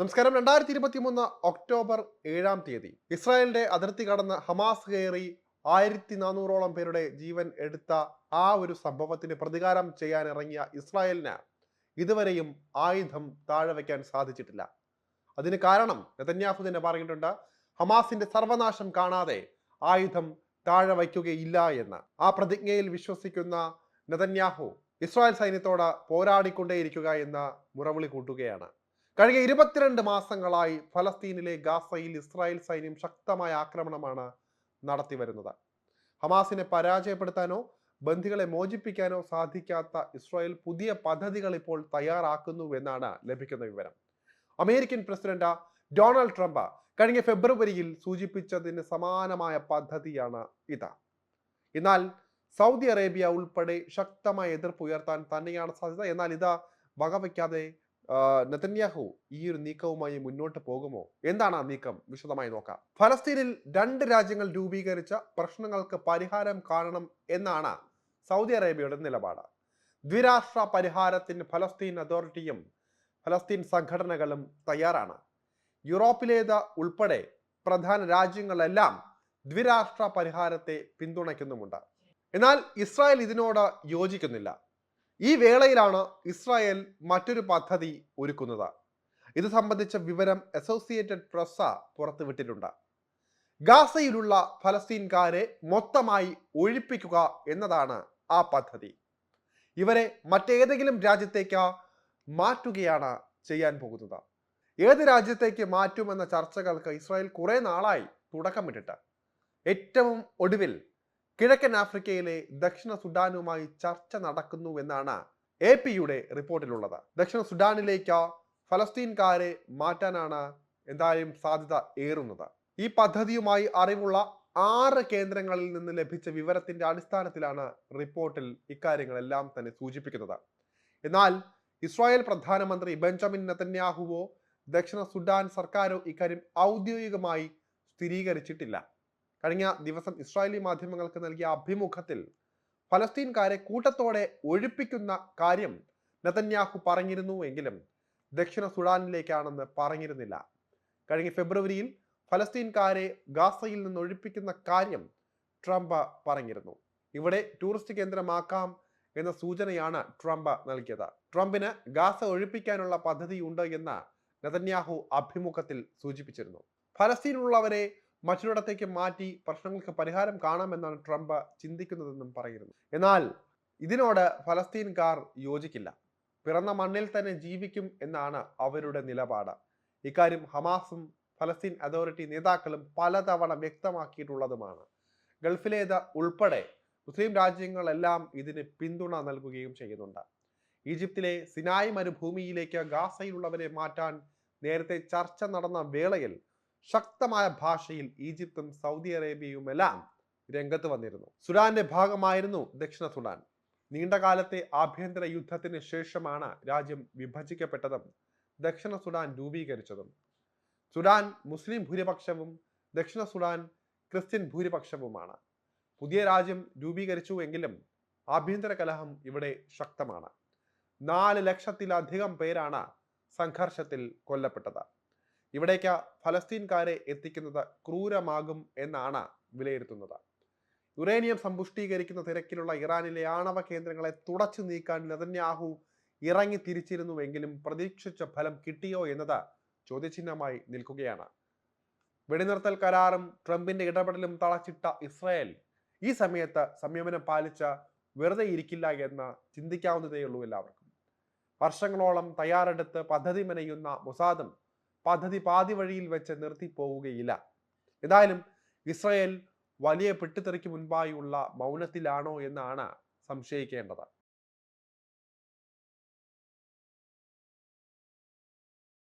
നമസ്കാരം. രണ്ടായിരത്തി ഇരുപത്തി മൂന്ന് ഒക്ടോബർ ഏഴാം തീയതി ഇസ്രായേലിന്റെ അതിർത്തി കടന്ന് ഹമാസ് കയറി ആയിരത്തി നാനൂറോളം പേരുടെ ജീവൻ എടുത്ത ആ ഒരു സംഭവത്തിന് പ്രതികാരം ചെയ്യാൻ ഇറങ്ങിയ ഇസ്രായേലിന് ഇതുവരെയും ആയുധം താഴെ വയ്ക്കാൻ സാധിച്ചിട്ടില്ല. അതിന് കാരണം നെതന്യാഹു തന്നെ പറഞ്ഞിട്ടുണ്ട് ഹമാസിന്റെ സർവനാശം കാണാതെ ആയുധം താഴെ വയ്ക്കുകയില്ല എന്ന്. ആ പ്രതിജ്ഞയിൽ വിശ്വസിക്കുന്ന നെതന്യാഹു ഇസ്രായേൽ സൈന്യത്തോട് പോരാടിക്കൊണ്ടേയിരിക്കുക എന്ന മുറവിളി കൂട്ടുകയാണ്. കഴിഞ്ഞ ഇരുപത്തിരണ്ട് മാസങ്ങളായി ഫലസ്തീനിലെ ഗാസയിൽ ഇസ്രായേൽ സൈന്യം ശക്തമായ ആക്രമണമാണ് നടത്തി വരുന്നത്. ഹമാസിനെ പരാജയപ്പെടുത്താനോ ബന്ധികളെ മോചിപ്പിക്കാനോ സാധിക്കാത്ത ഇസ്രായേൽ പുതിയ പദ്ധതികൾ ഇപ്പോൾ തയ്യാറാക്കുന്നു എന്നാണ് ലഭിക്കുന്ന വിവരം. അമേരിക്കൻ പ്രസിഡന്റ് ഡൊണാൾഡ് ട്രംപ് കഴിഞ്ഞ ഫെബ്രുവരിയിൽ സൂചിപ്പിച്ചതിന് സമാനമായ പദ്ധതിയാണ് ഇത്. എന്നാൽ സൗദി അറേബ്യ ഉൾപ്പെടെ ശക്തമായ എതിർപ്പ് ഉയർത്താൻ തന്നെയാണ് സാധ്യത. എന്നാൽ ഇത് വകവയ്ക്കാതെ നെതന്യാഹു ഈ ഒരു നീക്കവുമായി മുന്നോട്ട് പോകുമോ? എന്താണ് ആ നീക്കം? വിശദമായി നോക്കാം. ഫലസ്തീനിൽ രണ്ട് രാജ്യങ്ങൾ രൂപീകരിച്ച പ്രശ്നങ്ങൾക്ക് പരിഹാരം കാണണം എന്നാണ് സൗദി അറേബ്യയുടെ നിലപാട്. ദ്വിരാഷ്ട്ര പരിഹാരത്തിന് ഫലസ്തീൻ അതോറിറ്റിയും ഫലസ്തീൻ സംഘടനകളും തയ്യാറാണ്. യൂറോപ്പിലേത് ഉൾപ്പെടെ പ്രധാന രാജ്യങ്ങളെല്ലാം ദ്വിരാഷ്ട്ര പരിഹാരത്തെ പിന്തുണയ്ക്കുന്നുമുണ്ട്. എന്നാൽ ഇസ്രായേൽ ഇതിനോട് യോജിക്കുന്നില്ല. ഈ വേളയിലാണ് ഇസ്രായേൽ മറ്റൊരു പദ്ധതി ഒരുക്കുന്നത്. ഇത് സംബന്ധിച്ച വിവരം അസോസിയേറ്റഡ് പ്രസ് പുറത്തുവിട്ടിട്ടുണ്ട്. ഗാസയിലുള്ള ഫലസ്തീൻകാരെ മൊത്തമായി ഒഴിപ്പിക്കുക എന്നതാണ് ആ പദ്ധതി. ഇവരെ മറ്റേതെങ്കിലും രാജ്യത്തേക്ക് മാറ്റുകയാണ് ചെയ്യാൻ പോകുന്നത്. ഏത് രാജ്യത്തേക്ക് മാറ്റുമെന്ന ചർച്ചകൾക്ക് ഇസ്രായേൽ കുറെ നാളായി തുടക്കമിട്ടിട്ട്. ഏറ്റവും ഒടുവിൽ കിഴക്കൻ ആഫ്രിക്കയിലെ ദക്ഷിണ സുഡാനുമായി ചർച്ച നടക്കുന്നു എന്നാണ് എ പിയുടെ റിപ്പോർട്ടിലുള്ളത്. ദക്ഷിണ സുഡാനിലേക്ക് ഫലസ്തീൻകാരെ മാറ്റാനാണ് എന്തായാലും സാധ്യത ഏറുന്നത്. ഈ പദ്ധതിയുമായി അറിവുള്ള ആറ് കേന്ദ്രങ്ങളിൽ നിന്ന് ലഭിച്ച വിവരത്തിന്റെ അടിസ്ഥാനത്തിലാണ് റിപ്പോർട്ടിൽ ഇക്കാര്യങ്ങളെല്ലാം തന്നെ സൂചിപ്പിക്കുന്നത്. എന്നാൽ ഇസ്രായേൽ പ്രധാനമന്ത്രി ബെഞ്ചമിൻ നെതന്യാഹുവോ ദക്ഷിണ സുഡാൻ സർക്കാരോ ഇക്കാര്യം ഔദ്യോഗികമായി സ്ഥിരീകരിച്ചിട്ടില്ല. കഴിഞ്ഞ ദിവസം ഇസ്രായേലി മാധ്യമങ്ങൾക്ക് നൽകിയ അഭിമുഖത്തിൽ ഫലസ്തീൻകാരെ കൂട്ടത്തോടെ ഒഴിപ്പിക്കുന്ന കാര്യം നെതന്യാഹു പറഞ്ഞിരുന്നു എങ്കിലും ദക്ഷിണ സുഡാനിലേക്കാണെന്ന് പറഞ്ഞിരുന്നില്ല. കഴിഞ്ഞ ഫെബ്രുവരിയിൽ ഫലസ്തീൻകാരെ ഗാസയിൽ നിന്ന് ഒഴിപ്പിക്കുന്ന കാര്യം ട്രംപ് പറഞ്ഞിരുന്നു. ഇവിടെ ടൂറിസ്റ്റ് കേന്ദ്രമാക്കാം എന്ന സൂചനയാണ് ട്രംപ് നൽകിയത്. ട്രംപിന് ഗാസ ഒഴിപ്പിക്കാനുള്ള പദ്ധതിയുണ്ട് എന്ന് നെതന്യാഹു അഭിമുഖത്തിൽ സൂചിപ്പിച്ചിരുന്നു. ഫലസ്തീനുള്ളവരെ മറ്റൊരിടത്തേക്ക് മാറ്റി പ്രശ്നങ്ങൾക്ക് പരിഹാരം കാണാമെന്നാണ് ട്രംപ് ചിന്തിക്കുന്നതെന്നും പറയുന്നു. എന്നാൽ ഇതിനോട് ഫലസ്തീൻകാർ യോജിക്കില്ല. പിറന്ന മണ്ണിൽ തന്നെ ജീവിക്കും എന്നാണ് അവരുടെ നിലപാട്. ഇക്കാര്യം ഹമാസും ഫലസ്തീൻ അതോറിറ്റി നേതാക്കളും പലതവണ വ്യക്തമാക്കിയിട്ടുള്ളതുമാണ്. ഗൾഫിലേത് ഉൾപ്പെടെ മുസ്ലിം രാജ്യങ്ങളെല്ലാം ഇതിന് പിന്തുണ നൽകുകയും ചെയ്യുന്നുണ്ട്. ഈജിപ്തിലെ സിനായ് മരുഭൂമിയിലേക്ക് ഗാസയിലുള്ളവരെ മാറ്റാൻ നേരത്തെ ചർച്ച നടന്ന വേളയിൽ ശക്തമായ ഭാഷയിൽ ഈജിപ്തും സൗദി അറേബ്യയുമെല്ലാം രംഗത്ത് വന്നിരുന്നു. സുഡാന്റെ ഭാഗമായിരുന്നു ദക്ഷിണ സുഡാൻ. നീണ്ടകാലത്തെ ആഭ്യന്തര യുദ്ധത്തിന് ശേഷമാണ് രാജ്യം വിഭജിക്കപ്പെട്ടതും ദക്ഷിണ സുഡാൻ രൂപീകരിച്ചതും. സുഡാൻ മുസ്ലിം ഭൂരിപക്ഷവും ദക്ഷിണ സുഡാൻ ക്രിസ്ത്യൻ ഭൂരിപക്ഷവുമാണ്. പുതിയ രാജ്യം രൂപീകരിച്ചു എങ്കിലും ആഭ്യന്തര കലഹം ഇവിടെ ശക്തമാണ്. നാല് ലക്ഷത്തിലധികം പേരാണ് സംഘർഷത്തിൽ കൊല്ലപ്പെട്ടത്. ഇവിടേക്ക് ഫലസ്തീൻകാരെ എത്തിക്കുന്നത് ക്രൂരമാകും എന്നാണ് വിലയിരുത്തുന്നത്. യുറേനിയം സമ്പുഷ്ടീകരിക്കുന്ന തിരക്കിലുള്ള ഇറാനിലെ ആണവ കേന്ദ്രങ്ങളെ തുടച്ചു നീക്കാൻ നെതന്യാഹു ഇറങ്ങി തിരിച്ചിരുന്നുവെങ്കിലും പ്രതീക്ഷിച്ച ഫലം കിട്ടിയോ എന്നത് ചോദ്യചിഹ്നമായി നിൽക്കുകയാണ്. വെടിനിർത്തൽ കരാറും ട്രംപിന്റെ ഇടപെടലും തളച്ചിട്ട ഇസ്രായേൽ ഈ സമയത്ത് സംയമനം പാലിച്ച വെറുതെ ഇരിക്കില്ല എന്ന് ചിന്തിക്കാവുന്നതേയുള്ളൂ എല്ലാവർക്കും. വർഷങ്ങളോളം തയ്യാറെടുത്ത് പദ്ധതി മെനയുന്ന മൊസാദും പദ്ധതി പാതി വഴിയിൽ വെച്ച് നിർത്തി പോവുകയില്ല. ഏതായാലും ഇസ്രയേൽ വലിയ പെട്ടിത്തെറിക്ക് മുൻപായുള്ള മൗനത്തിലാണോ എന്നാണ് സംശയിക്കേണ്ടത്.